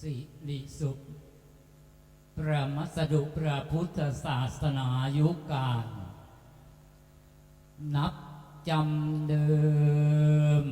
สิริสุข ประมัสดุพระพุทธศาสนายุคการ นับจำเดิม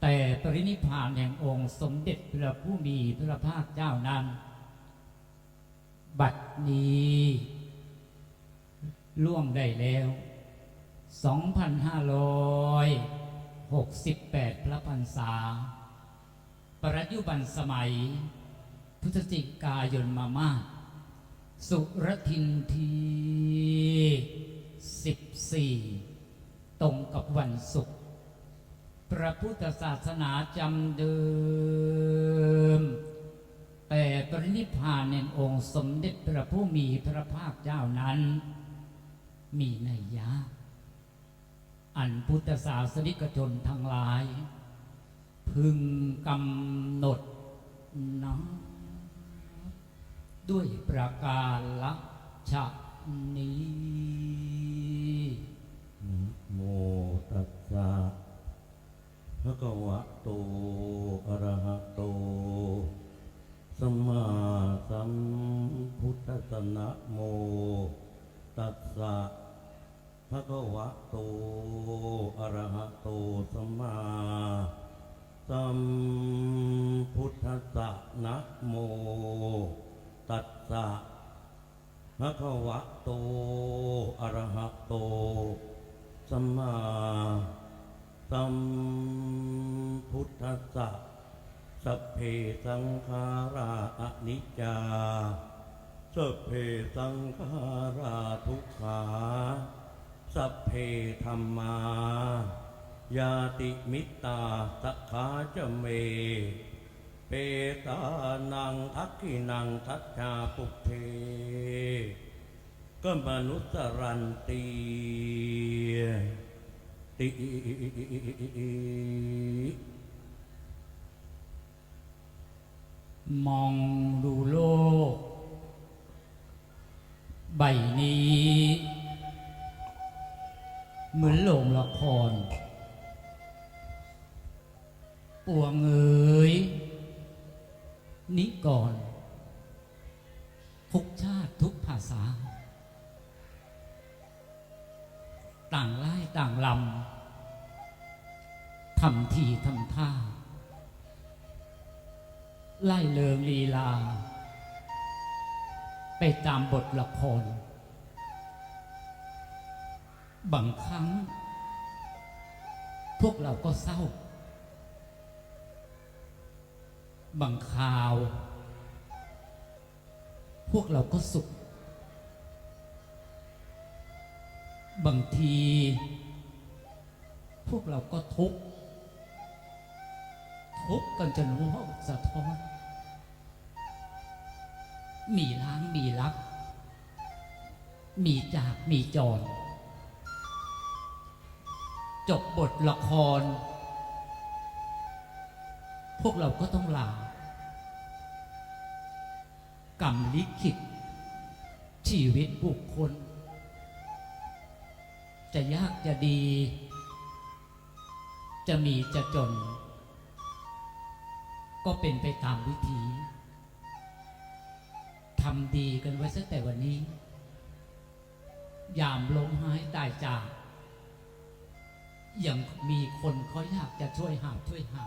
แต่ปรินิพานแห่งองค์สมเด็จพระผู้มีพระภาคเจ้านั้น บัดนี้ล่วงได้แล้ว 2,568 พระพรรษา ประยุบันสมัย พุทธจิกายนมามาสุรทินที14ตรงกับวันศุกร์พระพุทธศาสนาจำเดิม แต่ปรินิพพานแห่งองค์สมเด็จพระผู้มีพระภาคเจ้านั้น มีนัยยะ อันพุทธศาสนิกชนทั้งหลาย พึงกำหนดนะด้วยประการละชะนี้โมตัสสะภะกวะโต อะระหะโต ภะคะวะโต อรหะโต สัมมาสัมพุทธัสสะ สัพเพสังขาราอนิจจา สัพเพสังขาราทุกขา สัพเพธรรมา ยาติมิตตาสักขาจะเม เปตานังทักขินังทัชชาปุเพก็มนุสรันตีติมอง สา ต่างไล่ต่างลำทำทีทำท่า ไล่เลิงลีลา ไปตามบทละคร บางครั้ง พวกเราก็เศร้า บางคราว พวกเราก็สุข บางที พวกเราก็ทุกข์ทุกข์กันจนหัวอกสะท้อนมีล้างมีรัก มีจากมีจร จบบทละคร พวกเราก็ต้องลากรรมลิขิตชีวิตบุคคล จะยากจะดี จะมีจะจน ก็เป็นไปตามวิธีทำดีกันไว้ซะแต่วันนี้ ยามลมหายตายจาก ยังมีคนเขาอยากจะช่วยหาช่วยหา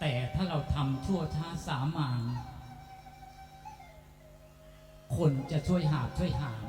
แต่ถ้าเราทำชั่วช้าสามานคนจะช่วยหาช่วยหาม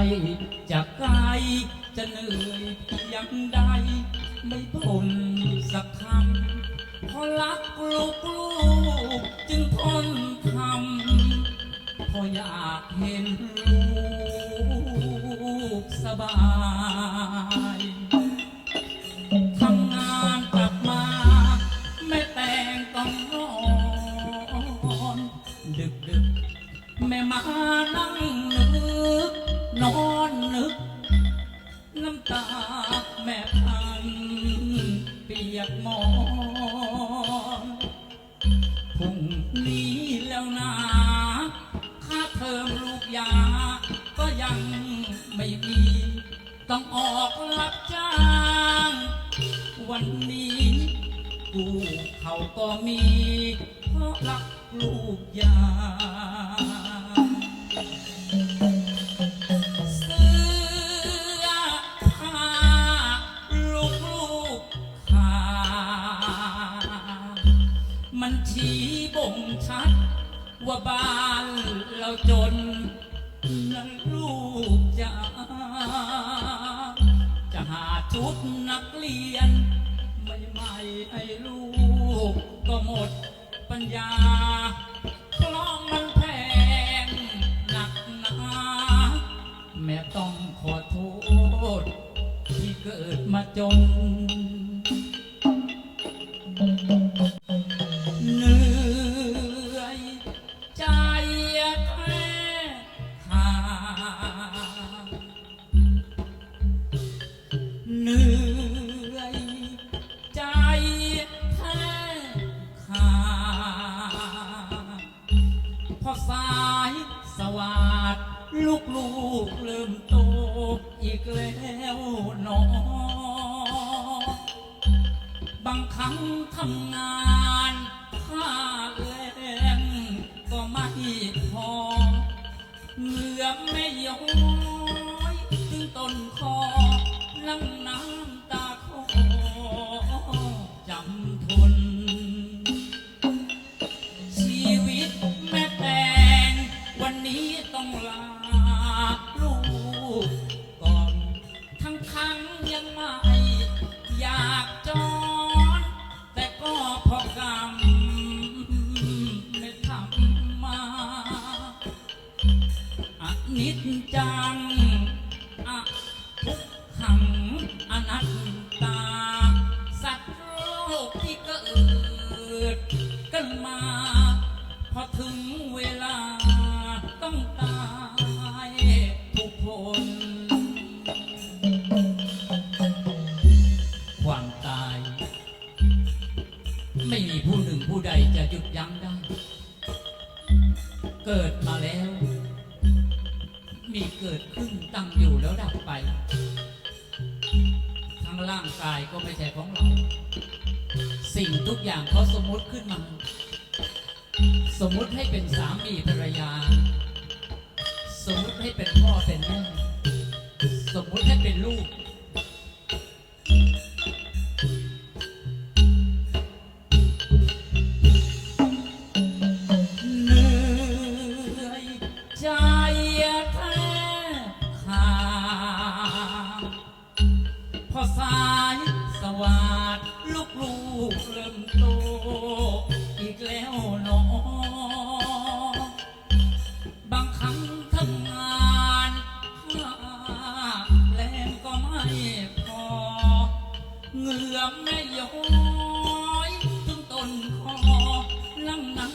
จะไกลจะไกลจะเหนื่อยเพียงใดไม่ทนสักคำเพอรักลูกลูกจึงทนทำเพราะอยากเห็นลูกสบาย อนพรุ่งนี้แล้วนะค่าเทอมลูกยา ก็ยังไม่มี ต้องออกรับจ้าง วันนี้กูเขาก็มี เพราะรักลูกยา ชุดนักเรียนไม่ไม่ๆให้ลูก ก็หมดปัญญาคล้องมันแพงหนักหนาแม่ต้องขอโทษ ที่เกิดมาจน สายสวัสดลูกลูกลืมโตอีกแล้วหนอ บางครั้งทำงานค่าแรงก็ไม่พอเหงื่อไม่ยอม ทั้งทั้งยังไม่อยากจอน แต่ก็พอกรรมไม่ทำมาอนิจจังอะทุกขังอนัตตา สัตว์โลกที่เกิดกันมา พอถึงเวลาต้องตายทุกคน จะหยุดยั้งได้ เกิดมาแล้ว มีเกิดขึ้นตั้งอยู่แล้วดับไป ทั้งร่างกายก็ไม่ใช่ของเรา สิ่งทุกอย่างเขาสมมติขึ้นมา สมมติให้เป็นสามีภรรยา สมมติให้เป็นพ่อเป็นแม่ สวัสดลูกลูกเริ่มโตอีกแล้วหนอบางครั้งทำงานหาแรงก็ไม่พอเหงื่อไม่ย้อยถึงต้นคอลังน้